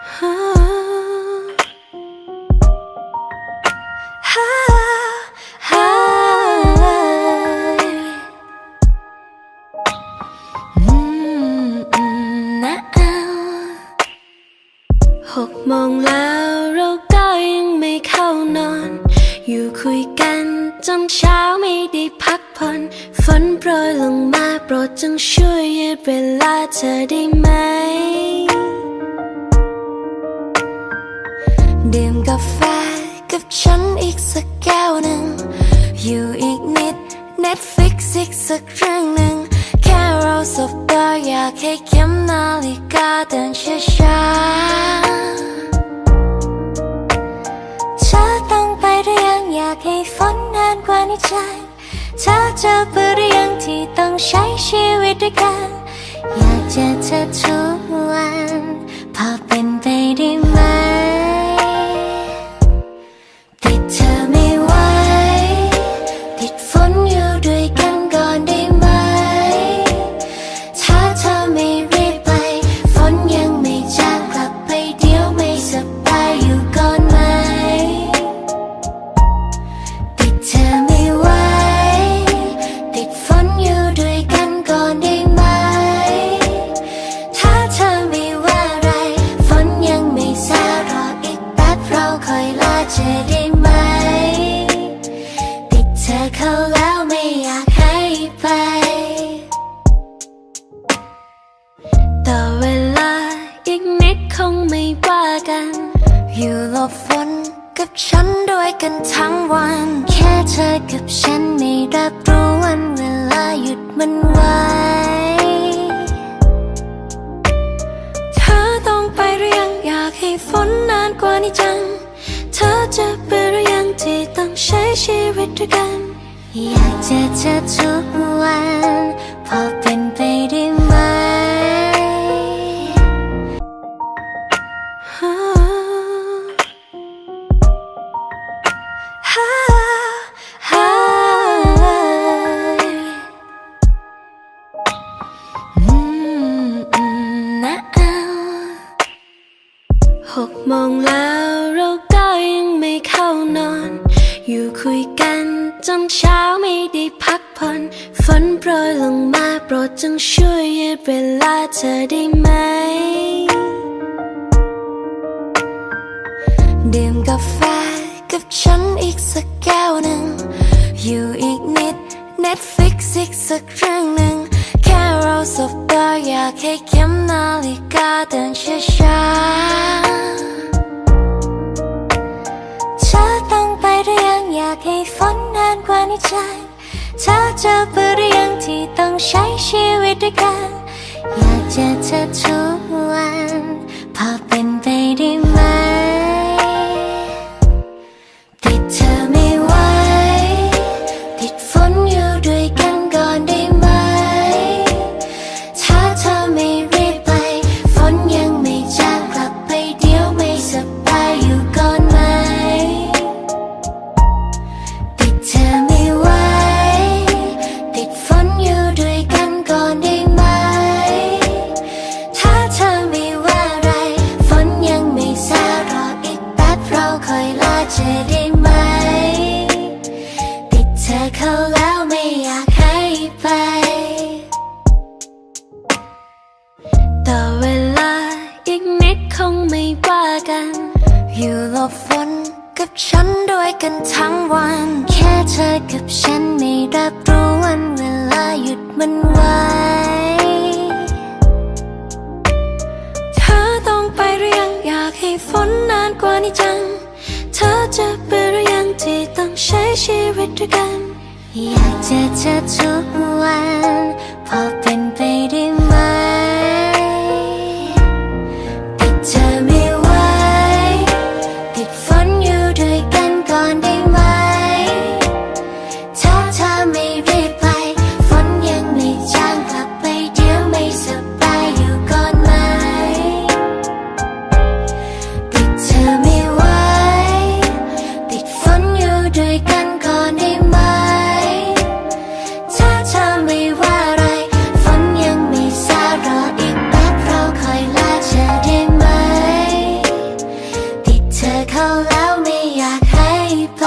หกโมงแล้วเราก็ยังไม่เข้านอน อยู่คุยกันจนเช้าไม่ได้พักผ่อนฝนโปรยลงมาโปรดจงช่วยยืดเวลาเธอได้ไหม ดื่มกาแฟกับฉันอีกสักแก้วหนึ่ง อยู่อีกนิด Netflix อีกสักเรื่องหนึ่ง แค่เราสบตาอยากให้เข็มนาฬิกาเดินช้าๆเธอต้องไปหรือยังอยากให้ฝนนานกว่านี้ใจเธอเจะเบื่อหรือยังที่ต้องใช้ชีวิตด้วยกัน อยากเจอเธอทุกวัน พอเป็นไปได้ไหม คอยลาเธอได้ไหม ติดเธอเข้าแล้วไม่อยากให้ไป ต่อเวลาอีกนิดคงไม่ว่ากัน อยู่หลบฝนกับฉันด้วยกันทั้งวัน แค่เธอกับฉันไม่รับรู้วันเวลาหยุดมันไว้เธอต้องไปหรือยังอยากให้ฝนนานกว่านี้จัง จะเบื่อหรือยังที่ต้องใช้ชีวิตด้วยกัน อยากเจอเธอทุกวันพอเป็นไปได้ไหมอืมอืมนะเอาหกโมงแล้ว คุยกันจนเช้าไม่ได้พักผ่อนฝนโปรยลงมาโปรดจงช่วยยืดเวลาเธอได้ไหมดื่มกาแฟกับฉันอีกสักแก้วหนึ่ง อยู่อีกนิด Netflix อีกสักเรื่องหนึ่ง แค่เราสบตาอยากให้เข็มนาฬิกาเดินช้าๆากให้ฝนนานกว่านี้ใจเธอจะเบื่อหรือยังที่ต้องใช้ชีวิตด้วยกัน อยากเจอเธอทุกวันพอเป็น อยลาเธอได้ไหม ติดเธอเข้าแล้วไม่อยากให้ไป ต่อเวลาอีกนิดคงไม่ว่ากัน อยู่หลบฝนกับฉันด้วยกันทั้งวัน แค่เธอกับฉันไม่รับรู้วันเวลาหยุดมัน ชีวิตด้วยกัน อยากจะเจอทุกวัน พอเป็นไปได้ไหม เขแล้วไม่อยากให้ไป